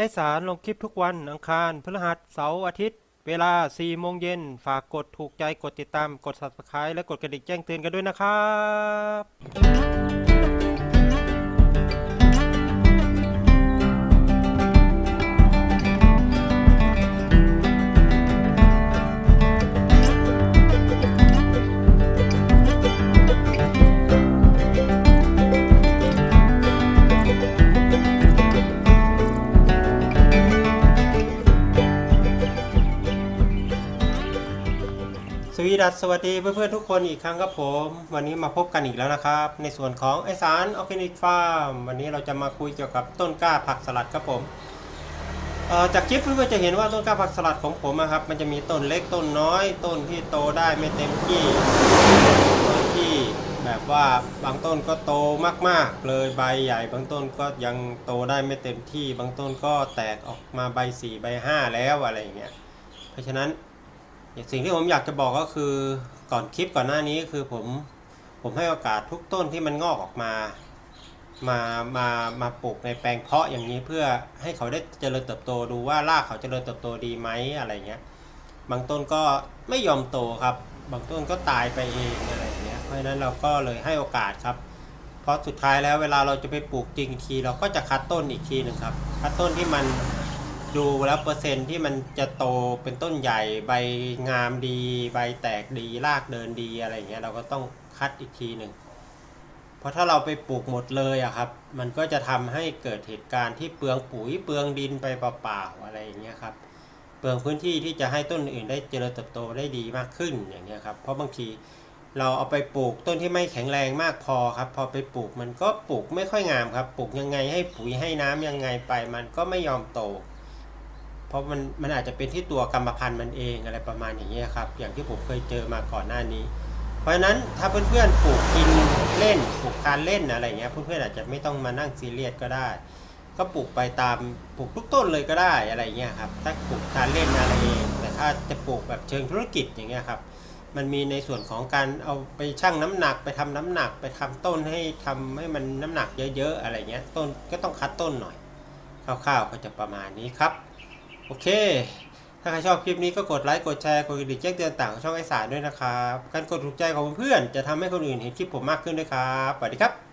ไอสารลงคลิปทุกวันอังคารพฤหัสเสาร์อาทิตย์ เวลา 4 โมงเย็น ฝากกดถูกใจกดติดตามกด subscribe และกดกระดิ่งแจ้งเตือนกันด้วยนะครับ วีดัสสวัสดีเพื่อนๆทุกคนอีกครั้งครับผม วันนี้มาพบกันอีกแล้วนะครับ ในส่วนของไอสารออร์แกนิกฟาร์มวันนี้เราจะมาคุยเกี่ยวกับต้นกล้าผักสลัดครับผมจากคลิปเพื่อนๆจะเห็นว่าต้นกล้าผักสลัดของผมอะครับ มันจะมีต้นเล็กต้นน้อย ต้นที่โตได้ไม่เต็มที่ต้นที่แบบว่าบางต้นก็โตมากๆ เลยใบใหญ่ บางต้นก็ยังโตได้ไม่เต็มที่ บางต้นก็แตกออกมาใบสี่ใบห้าแล้วอะไรอย่างเงี้ยเพราะฉะนั้น สิ่งที่ผมอยากจะบอกก็คือก่อนคลิปก่อนหน้านี้คือผมผมให้โอกาสทุกต้นที่มันงอกออกมา มามามาปลูกในแปลงเพาะอย่างนี้เพื่อให้เขาได้เจริญเติบโตดูว่ารากเขาเจริญเติบโตดีไหมอะไรเงี้ยบางต้นก็ไม่ยอมโตครับ บางต้นก็ตายไปเองอะไรเงี้ยเพราะฉะนั้นเราก็เลยให้โอกาสครับ เพราะสุดท้ายแล้วเวลาเราจะไปปลูกจริงที เราก็จะคัดต้นอีกทีหนึ่งครับคัดต้นที่มัน ดูแล้วเปอร์เซ็นต์ที่มันจะโตเป็นต้นใหญ่ใบงามดี ใบแตกดีรากเดินดีอะไรเงี้ยเราก็ต้องคัดอีกทีหนึ่งเพราะถ้าเราไปปลูกหมดเลยอะครับ มันก็จะทำให้เกิดเหตุการณ์ที่เปลืองปุ๋ยเปลืองดินไปเปล่าๆอะไรอย่างเงี้ยครับเปลืองพื้นที่ที่จะให้ต้นอื่นได้เจริญเติบโตได้ดีมากขึ้นอย่างเงี้ยครับเพราะบางทีเราเอาไปปลูกต้นที่ไม่แข็งแรงมากพอครับ พอไปปลูกมันก็ปลูกไม่ค่อยงามครับ ปลูกยังไงให้ปุ๋ยให้น้ำยังไงไป มันก็ไม่ยอมโต เพราะมันมันอาจจะเป็นที่ตัวกรรมพันธุ์มันเองอะไรประมาณอย่างนี้ยครับ อย่างที่ผมเคยเจอมาก่อนหน้านี้ เพราะฉะนั้นถ้าเพื่อนๆปลูกกินเล่นปลูกทานเล่นอะไรเงี้ยเพื่อนๆอาจจะไม่ต้องมานั่งซีเรียสก็ได้ ก็ปลูกไปตามปลูกทุกต้นเลยก็ได้อะไรเงี้ยครับถ้าปลูกทานเล่นอะไรเองแต่ถ้าจะปลูกแบบเชิงธุรกิจอย่างเงี้ยครับมันมีในส่วนของการเอาไปชั่งน้ำหนักไปทำน้ำหนักไปทำต้นให้ทำให้มันน้ำหนักเยอะๆอะไรเงี้ยต้นก็ต้องคัดต้นหน่อยคร่าวๆก็จะประมาณนี้ครับ โอเค ถ้าใครชอบคลิปนี้ก็กดไลค์ กดแชร์ กดกระดิ่งแจ้งเตือนต่างของช่องไอสารด้วยนะครับ การกดถูกใจของเพื่อนจะทำให้คนอื่นเห็นคลิปผมมากขึ้นด้วยครับ สวัสดีครับ